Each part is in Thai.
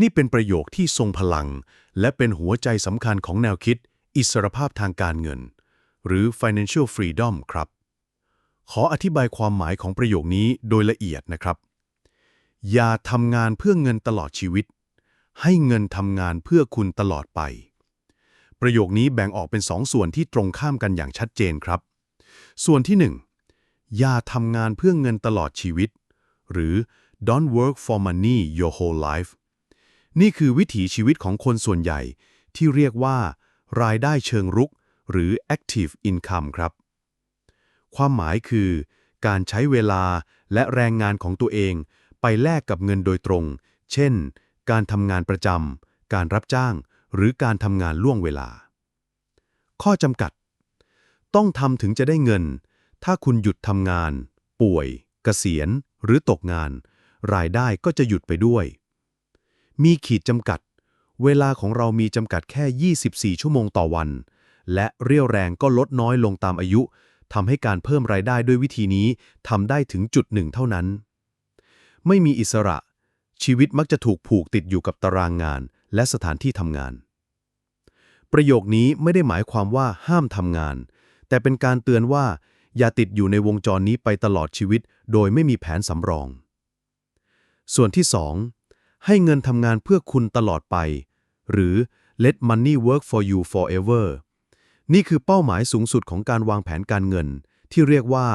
นี่เป็นประโยคที่ทรงพลัง และเป็นหัวใจสำคัญของแนวคิด อิสรภาพทางการเงิน หรือ financial freedom ครับ ขออธิบายความหมายของประโยคนี้โดยละเอียดนะครับ อย่าทำงานเพื่อเงินตลอดชีวิต ให้เงินทำงานเพื่อคุณตลอดไป ประโยคนี้แบ่งออกเป็นสองส่วนที่ตรงข้ามกันอย่างชัดเจนครับ ส่วนที่หนึ่งอย่าทำงานเพื่อเงินตลอดชีวิต หรือ don't work for money your whole life นี่คือวิถีชีวิตของคนส่วนใหญ่ที่เรียกว่า รายได้เชิงรุก หรือ active income ครับ ความหมายคือ การใช้เวลาและแรงงานของตัวเอง ไปแลกกับเงินโดยตรง เช่น การทำงานประจำการรับจ้าง หรือการทำงานล่วงเวลา ข้อจำกัด ต้องทำถึงจะได้เงิน ถ้าคุณหยุดทำงาน ป่วย เกษียณ หรือตกงาน รายได้ก็จะหยุดไปด้วย มีขีดจำกัด เวลาของเรามีจำกัดแค่ 24 ชั่วโมงต่อวัน และเรี่ยวแรงก็ลดน้อยลงตามอายุทำให้การเพิ่มรายได้ด้วยวิธีนี้ทำได้ถึงจุดหนึ่งเท่านั้น ไม่มีอิสระ ชีวิตมักจะถูกผูกติดอยู่กับตารางงาน และสถานที่ทำงาน ประโยคนี้ไม่ได้หมายความว่าห้ามทำงาน แต่เป็นการเตือนว่า อย่าติดอยู่ในวงจรนี้ไปตลอดชีวิต โดยไม่มีแผนสำรอง ส่วนที่2 ให้เงินทำงานเพื่อคุณตลอดไป หรือ let money work for you forever นี่คือเป้าหมายสูงสุดของการวางแผนการเงิน ที่เรียกว่า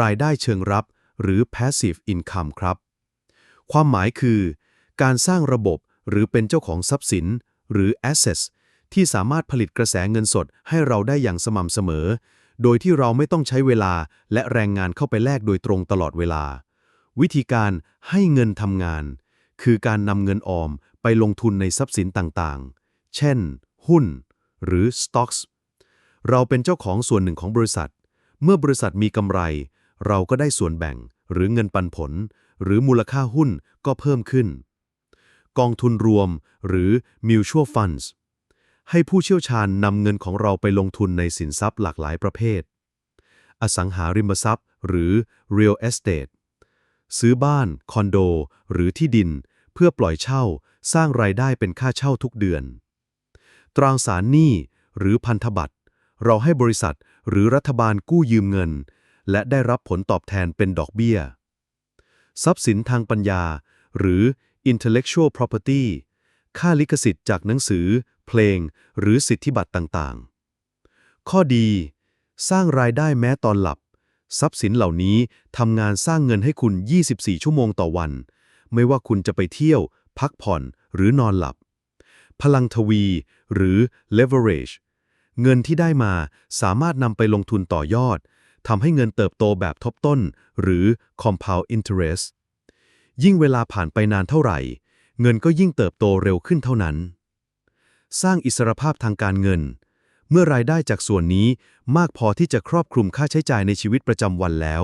รายได้เชิงรับ หรือ passive income ครับ ความหมายคือ การสร้างระบบหรือเป็นเจ้าของทรัพย์สิน หรือ assets ที่สามารถผลิตกระแสเงินสดให้เราได้อย่างสม่ำเสมอ โดยที่เราไม่ต้องใช้เวลาและแรงงานเข้าไปแลกโดยตรงตลอดเวลา วิธีการให้เงินทำงาน คือการนำเงินออมไปลงทุนในทรัพย์สินต่างๆ เช่น หุ้น หรือ stocks เราเป็นเจ้าของส่วนหนึ่งของบริษัท เมื่อบริษัทมีกำไร เราก็ได้ส่วนแบ่ง หรือเงินปันผล หรือมูลค่าหุ้นก็เพิ่มขึ้น กองทุนรวม หรือ mutual funds ให้ผู้เชี่ยวชาญนำเงินของเราไปลงทุนในสินทรัพย์หลากหลายประเภท อสังหาริมทรัพย์ หรือ real estate ซื้อบ้าน คอนโด หรือที่ดิน เพื่อปล่อยเช่าสร้างรายได้เป็นค่าเช่าทุกเดือน ตราสารหนี้หรือพันธบัตร เราให้บริษัทหรือรัฐบาลกู้ยืมเงิน และได้รับผลตอบแทนเป็นดอกเบี้ย ทรัพย์สินทางปัญญา หรือ intellectual property ค่าลิขสิทธิ์จากหนังสือ เพลง หรือสิทธิบัตรต่างๆ ข้อดี สร้างรายได้แม้ตอนหลับ ทรัพย์สินเหล่านี้ทำงานสร้างเงินให้คุณ 24 ชั่วโมงต่อวัน ไม่ว่าคุณจะไปเที่ยว พักผ่อนหรือนอนหลับ พลังทวี หรือ leverage เงินที่ได้มาสามารถนำไปลงทุนต่อยอดทำให้เงินเติบโตแบบทบต้น หรือ compound interest ยิ่งเวลาผ่านไปนานเท่าไหร่ เงินก็ยิ่งเติบโตเร็วขึ้นเท่านั้น สร้างอิสรภาพทางการเงิน เมื่อรายได้จากส่วนนี้มากพอที่จะครอบคลุมค่าใช้จ่ายในชีวิตประจำวันแล้ว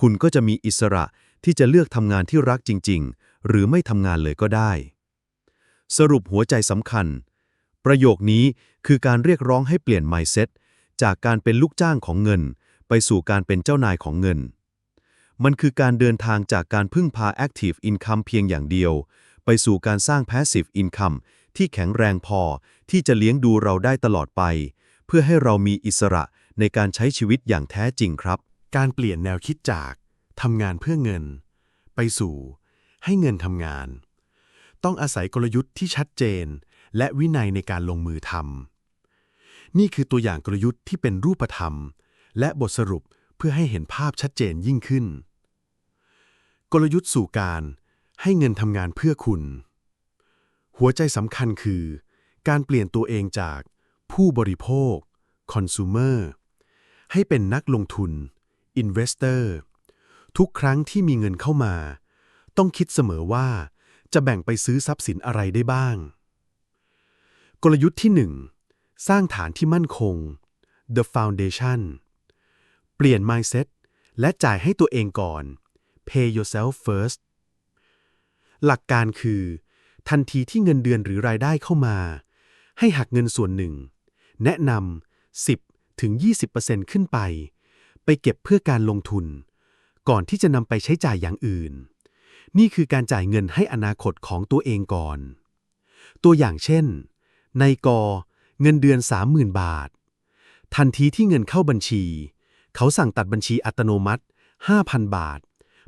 คุณก็จะมีอิสระ ที่จะเลือกทำงานที่รักจริง ๆ หรือไม่ทำงานเลยก็ได้ สรุปหัวใจสำคัญ ประโยคนี้คือการเรียกร้องให้เปลี่ยน mindset จากการเป็นลูกจ้างของเงิน ไปสู่การเป็นเจ้านายของเงิน มันคือการเดินทางจากการพึ่งพา active income เพียงอย่างเดียว ไปสู่การสร้าง passive income ที่แข็งแรงพอที่จะเลี้ยงดูเราได้ตลอดไป เพื่อให้เรามีอิสระในการใช้ชีวิตอย่างแท้จริงครับ การเปลี่ยนแนวคิดจาก ทำงานเพื่อเงิน ไปสู่ ให้เงินทำงาน ต้องอาศัยกลยุทธ์ที่ชัดเจน และวินัยในการลงมือทำนี่คือตัวอย่างกลยุทธ์ที่เป็นรูปธรรม และบทสรุปเพื่อให้เห็นภาพชัดเจนยิ่งขึ้น กลยุทธ์สู่การให้เงินทำงานเพื่อคุณ หัวใจสำคัญคือ การเปลี่ยนตัวเองจากผู้บริโภค consumer ให้เป็นนักลงทุน investor ทุกครั้งที่มีเงินเข้ามา ต้องคิดเสมอว่า จะแบ่งไปซื้อทรัพย์สินอะไรได้บ้าง กลยุทธ์ที่ 1 สร้างฐานที่มั่นคง the foundation เปลี่ยน mindset และจ่ายให้ตัวเองก่อน pay yourself first หลักการคือ ทันทีที่เงินเดือนหรือรายได้เข้ามา ให้หักเงินส่วนหนึ่ง แนะนำ10-20%ขึ้นไป ไปเก็บเพื่อการลงทุน ก่อนที่จะนำไปใช้จ่ายอย่างอื่น นี่คือการจ่ายเงินให้อนาคตของตัวเองก่อน ตัวอย่างเช่น ในกอเงินเดือน 30,000 บาท ทันทีที่เงินเข้าบัญชี เขาสั่งตัดบัญชีอัตโนมัติ 5,000 บาท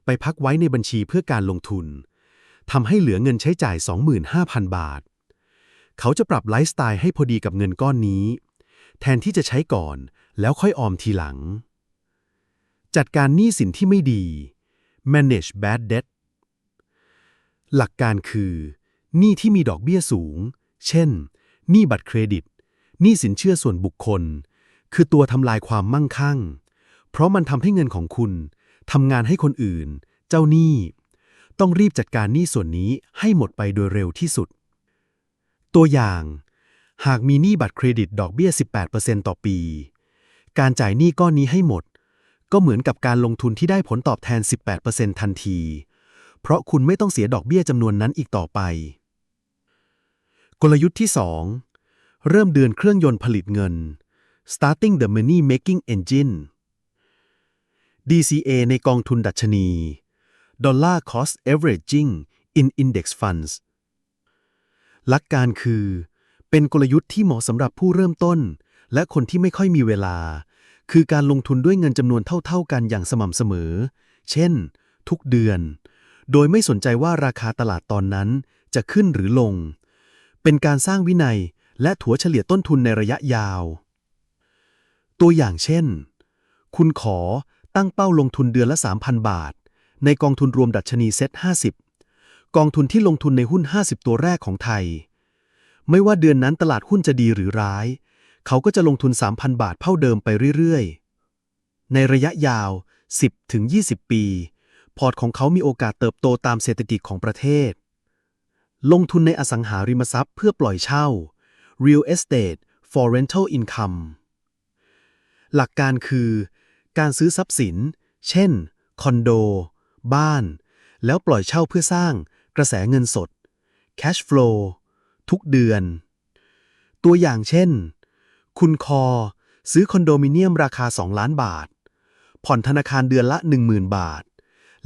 ไปพักไว้ในบัญชีเพื่อการลงทุนทำให้เหลือเงินใช้จ่าย 25,000 บาท เขาจะปรับไลฟ์สไตล์ให้พอดีกับเงินก้อนนี้ แทนที่จะใช้ก่อนแล้วค่อยออมทีหลัง จัดการหนี้สินที่ไม่ดี manage bad debt หลักการคือหนี้ที่มีดอกเบี้ยสูง เช่น หนี้บัตรเครดิต หนี้สินเชื่อส่วนบุคคล คือตัวทำลายความมั่งคั่ง เพราะมันทำให้เงินของคุณทำงานให้คนอื่น เจ้าหนี้ ต้องรีบจัดการหนี้ส่วนนี้ให้หมดไปโดยเร็วที่สุด ตัวอย่าง หากมีหนี้บัตรเครดิตดอกเบี้ย 18%ต่อปี การจ่ายหนี้ก้อนนี้ให้หมด ก็เหมือนกับการลงทุนที่ได้ผลตอบแทน 18%ทันที เพราะคุณไม่ต้องเสียดอกเบี้ยจำนวนนั้นอีกต่อไป กลยุทธ์ที่ 2 เริ่มเดือนเครื่องยนต์ผลิตเงิน starting the money making engine DCA ในกองทุนดัชนี Dollar Cost Averaging in Index Funds หลักการคือ เป็นกลยุทธ์ที่เหมาะสำหรับผู้เริ่มต้น และคนที่ไม่ค่อยมีเวลา คือการลงทุนด้วยเงินจำนวนเท่าๆกันอย่างสม่ำเสมอ เช่น ทุกเดือน โดยไม่สนใจว่าราคาตลาดตอนนั้นจะขึ้นหรือลง เป็นการสร้างวินัยและถัวเฉลี่ยต้นทุนในระยะยาว ตัวอย่างเช่น คุณขอตั้งเป้าลงทุนเดือนละ 3,000 บาท ในกองทุนรวมดัชนีเซ็ต50 กองทุนที่ลงทุนในหุ้น 50 ตัวแรกของไทย ไม่ว่าเดือนนั้นตลาดหุ้นจะดีหรือร้าย เขาก็จะลงทุน 3,000 บาทเท่าเดิมไปเรื่อยๆ ในระยะยาว 10-20 ปี พอร์ตของเขามีโอกาสเติบโตตามเศรษฐกิจของประเทศ ลงทุนในอสังหาริมทรัพย์เพื่อปล่อยเช่า real estate for rental income หลักการคือ การซื้อทรัพย์สิน เช่น คอนโด บ้าน แล้วปล่อยเช่าเพื่อสร้างกระแสเงินสด cash flow ทุกเดือน ตัวอย่างเช่น คุณคอ ซื้อคอนโดมิเนียมราคา 2 ล้านบาท ผ่อนธนาคารเดือนละ 10,000 บาท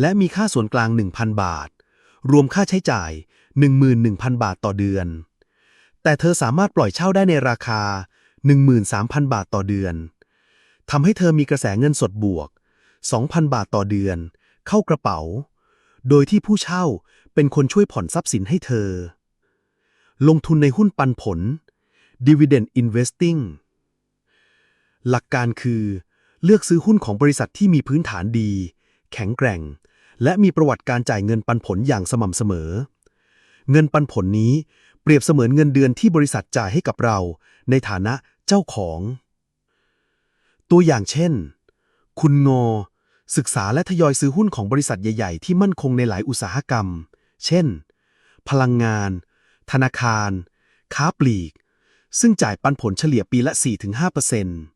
และมีค่าส่วนกลาง 1,000 บาท รวมค่าใช้จ่าย 11,000 บาทต่อเดือน แต่เธอสามารถปล่อยเช่าได้ในราคา 13,000 บาทต่อเดือนทำให้เธอมีกระแสเงินสดบวก 2,000 บาทต่อเดือน เข้ากระเป๋า โดยที่ผู้เช่าเป็นคนช่วยผ่อนทรัพย์สินให้เธอ ลงทุนในหุ้นปันผล dividend investing หลักการคือ เลือกซื้อหุ้นของบริษัทที่มีพื้นฐานดี แข็งแกร่ง และมีประวัติการจ่ายเงินปันผลอย่างสม่ำเสมอ เงินปันผลนี้เปรียบเสมือนเงินเดือนที่บริษัทจ่ายให้กับเรา ในฐานะเจ้าของ ตัวอย่างเช่น คุณงอ ศึกษาและทยอยซื้อหุ้นของบริษัทใหญ่ๆ ที่มั่นคงในหลายอุตสาหกรรม เช่น พลังงาน ธนาคาร ค้าปลีก ซึ่งจ่ายปันผลเฉลี่ยปีละ 4-5%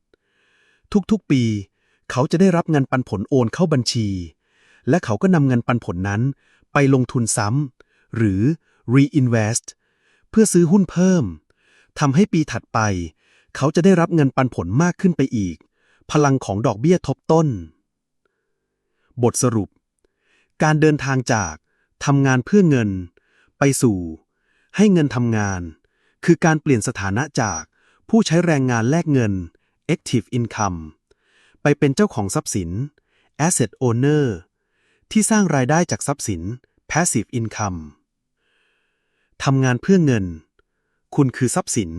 ทุกๆปี เขาจะได้รับเงินปันผลโอนเข้าบัญชี และเขาก็นำเงินปันผลนั้น ไปลงทุนซ้ำหรือ reinvest เพื่อซื้อหุ้นเพิ่มทำให้ปีถัดไป เขาจะได้รับเงินปันผลมากขึ้นไปอีก พลังของดอกเบี้ยทบต้น บทสรุป การเดินทางจากทำงานเพื่อเงิน ไปสู่ ให้เงินทำงาน คือการเปลี่ยนสถานะจากผู้ใช้แรงงานแลกเงิน active income ไปเป็นเจ้าของทรัพย์สิน asset owner ที่สร้างรายได้จากทรัพย์สิน passive income ทำงานเพื่อเงิน คุณคือทรัพย์สิน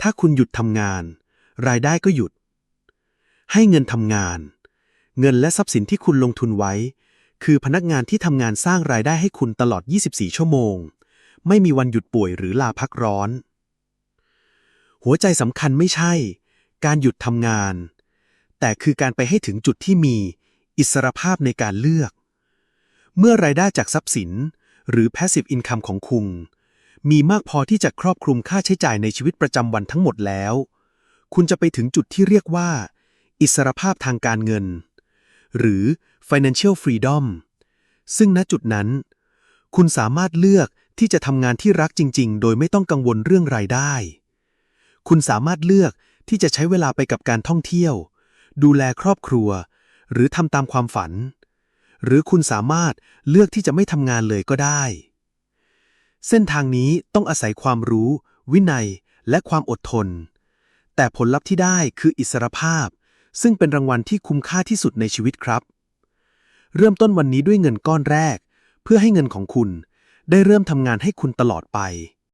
ถ้าคุณหยุดทำงาน รายได้ก็หยุด ให้เงินทำงาน เงินและทรัพย์สินที่คุณลงทุนไว้ คือพนักงานที่ทำงานสร้างรายได้ให้คุณตลอด 24 ชั่วโมง ไม่มีวันหยุดป่วยหรือลาพักร้อน หัวใจสำคัญไม่ใช่ การหยุดทำงาน แต่คือการไปให้ถึงจุดที่มีอิสรภาพในการเลือก เมื่อรายได้จากทรัพย์สิน หรือ passive income ของคุณ มีมากพอที่จะครอบคลุมค่าใช้จ่ายในชีวิตประจำวันทั้งหมดแล้ว คุณจะไปถึงจุดที่เรียกว่า อิสรภาพทางการเงิน หรือ financial freedom ซึ่งณจุดนั้น คุณสามารถเลือกที่จะทำงานที่รักจริง ๆ โดยไม่ต้องกังวลเรื่องรายได้ คุณสามารถเลือก ที่จะใช้เวลาไปกับการท่องเที่ยว ดูแลครอบครัว หรือทำตามความฝัน หรือคุณสามารถเลือกที่จะไม่ทำงานเลยก็ได้ เส้นทางนี้ต้องอาศัยความรู้ วินัย และความอดทน แต่ผลลัพธ์ที่ได้คืออิสรภาพ ซึ่งเป็นรางวัลที่คุ้มค่าที่สุดในชีวิตครับ เริ่มต้นวันนี้ด้วยเงินก้อนแรก เพื่อให้เงินของคุณ ได้เริ่มทำงานให้คุณตลอดไป